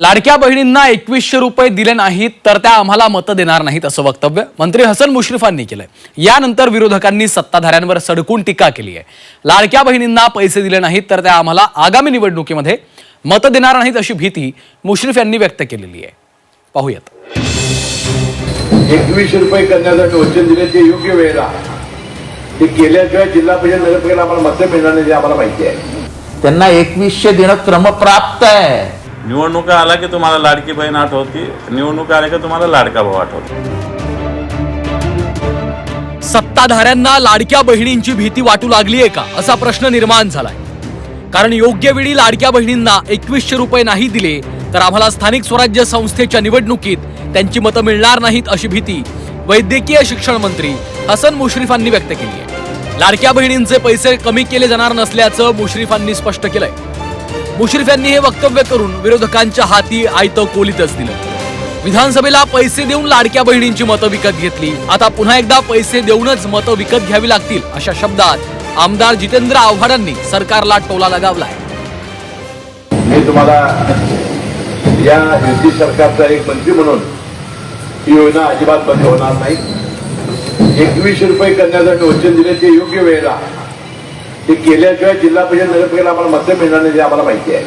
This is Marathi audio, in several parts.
लाडक्या बहिणींना एकवीसशे रुपये दिले नाहीत तर त्या आम्हाला मतं देणार नाहीत असं वक्तव्य मंत्री हसन मुश्रीफांनी केलंय. यानंतर विरोधकांनी सत्ताधाऱ्यांवर सडकून टीका केली आहे. लाडक्या बहिणींना पैसे दिले नाहीत तर त्या आम्हाला आगामी निवडणुकीमध्ये मतं देणार नाहीत अशी भीती मुश्रीफ यांनी व्यक्त केलेली आहे. पाहूयात. एकवीसशे रुपये कन्यादान वचन दिल्याचे योग्य वेळेला ते केल्याशिवाय जिल्हा परिषद नगरपालिकेला आम्हाला मतं मिळणार नाही हे आम्हाला माहिती आहे. त्यांना एकवीसशे देणं क्रमप्राप्त आहे. निवडणुका आला की तुम्हाला लाडकी बहीण आठवती निवडणुका आल्या की तुम्हाला लाडका भाऊ आठवतो. सत्ताधाऱ्यांना लाडक्या बहिणींची भीती वाटू लागली आहे का? असा प्रश्न निर्माण झालाय. कारण योग्य वेळी लाडक्या बहिणींना एकवीसशे रुपये नाही दिले तर आम्हाला स्थानिक स्वराज्य संस्थेच्या निवडणुकीत त्यांची मतं मिळणार नाहीत अशी भीती वैद्यकीय शिक्षण मंत्री हसन मुश्रीफांनी व्यक्त केली आहे. लाडक्या बहिणींचे पैसे कमी केले जाणार नसल्याचं मुश्रीफांनी स्पष्ट केलंय. मुश्रीफ यांनी हे वक्तव्य करून विरोधकांच्या हाती आयतं कोलीतच दिलं. विधानसभेला पैसे देऊन लाडक्या बहिणींची मतं विकत घेतली. आता पुन्हा एकदा पैसे देऊनच मतं विकत घ्यावी लागतील अशा शब्दात आमदार जितेंद्र आव्हाडांनी सरकारला टोला लगावलाय. मी तुम्हाला या युती सरकारचा एक मंत्री म्हणून ही योजना अजिबात बंद होणार नाही. एकवीसशे रुपये कन्यादान वचन ते योग्य वेळेला ते केल्याशिवाय जिल्हा परिषद नगरपालिकेला आम्हाला मतं मिळणार नाही आम्हाला माहिती आहे.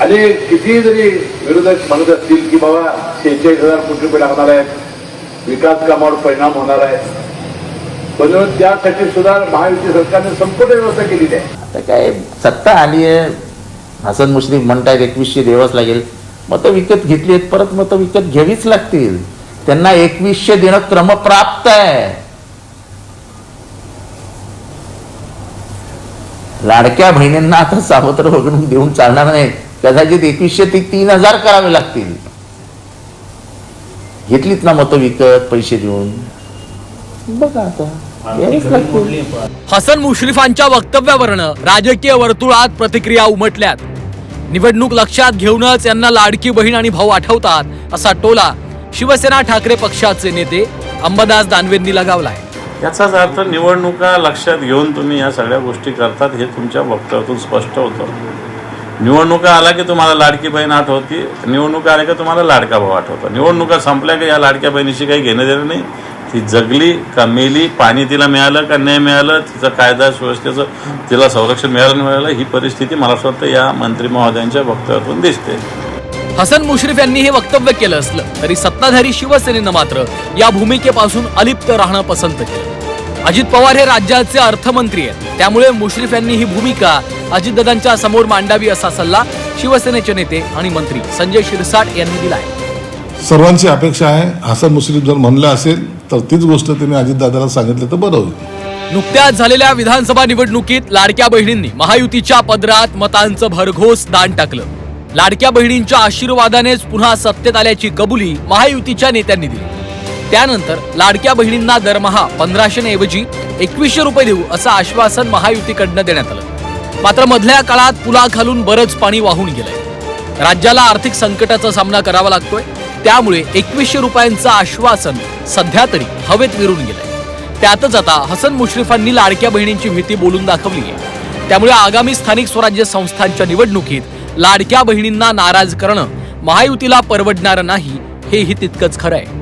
आणि किती जरी विरोधक म्हणत असतील की बाबा शेहेचाळीस हजार कोटी रुपये लागणार आहेत विकास कामावर परिणाम होणार आहे पण त्यासाठी सुद्धा महायुती सरकारने संपूर्ण व्यवस्था केलेली आहे. आता काय सत्ता आली आहे हसन मुश्रीफ म्हणतायत एकवीसशे द्यावंच लागेल मतं विकत घेतली आहेत परत मतं विकत घ्यावीच लागतील. त्यांना एकवीसशे देणं क्रमप्राप्त आहे. लाडक्या बहिणींना आता सावत्र वगळून देऊन चालणार नाही. कदाचित एकवीसशे ते तीन हजार करावे लागतील. घेतलीत ना मतं विकत पैसे देऊन? बघा आता. हसन मुश्रीफांच्या वक्तव्यावरनं राजकीय वर्तुळात प्रतिक्रिया उमटल्यात. निवडणूक लक्षात घेऊनच यांना लाडकी बहीण आणि भाऊ आठवतात असा टोला शिवसेना ठाकरे पक्षाचे नेते अंबादास दानवेंनी लगावलाय. याचाच अर्थ निवडणुका लक्षात घेऊन तुम्ही या सगळ्या गोष्टी करतात हे तुमच्या वक्तव्यातून स्पष्ट होतं. निवडणुका आला की तुम्हाला लाडकी बहीण आठवती निवडणुका आल्या की तुम्हाला लाडका भाऊ आठवतो निवडणुका संपल्या की या लाडक्या बहिणीशी काही घेणं देणं नाही. ती जगली का मेली पाणी तिला मिळालं का नाही मिळालं तिचं कायदा सुव्यवस्थेचं तिला संरक्षण मिळालं नाही मिळालं ही परिस्थिती मला असं वाटतं या मंत्री महोदयांच्या वक्तव्यातून दिसते. हसन मुश्रीफ यांनी हे वक्तव्य केलं असलं तरी सत्ताधारी शिवसेनेनं मात्र या भूमिकेपासून अलिप्त राहणं पसंत केलं. अजित पवार हे राज्याचे अर्थमंत्री आहेत. त्यामुळे मुश्रीफ यांनी ही भूमिका अजितदादांच्या समोर मांडावी असा सल्ला शिवसेनेचे नेते आणि मंत्री संजय शिरसाट यांनी दिलाय. सर्वांची अपेक्षा आहे हसन मुश्रीफ जर म्हणलं असेल तर तीच गोष्ट त्यांनी अजितदादाला सांगितलं तर बरं होईल. नुकत्याच झालेल्या विधानसभा निवडणुकीत लाडक्या बहिणींनी महायुतीच्या पदरात मतांचं भरघोस दान टाकलं. लाडक्या बहिणींच्या आशीर्वादानेच पुन्हा सत्तेत आल्याची कबुली महायुतीच्या नेत्यांनी दिली. त्यानंतर लाडक्या बहिणींना दरमहा पंधराशे ऐवजी एकवीसशे रुपये देऊ असं आश्वासन महायुतीकडनं देण्यात आलं. मात्र मधल्या काळात पुलाखालून बरंच पाणी वाहून गेलंय. राज्याला आर्थिक संकटाचा सामना करावा लागतोय त्यामुळे एकवीसशे रुपयांचं आश्वासन सध्या तरी हवेत विरून गेलंय. त्यातच आता हसन मुश्रीफांनी लाडक्या बहिणींची भीती बोलून दाखवली आहे. त्यामुळे आगामी स्थानिक स्वराज्य संस्थांच्या निवडणुकीत लाडक्या बहिणींना नाराज करणं महायुतीला परवडणारं नाही हेही तितकंच खरं आहे.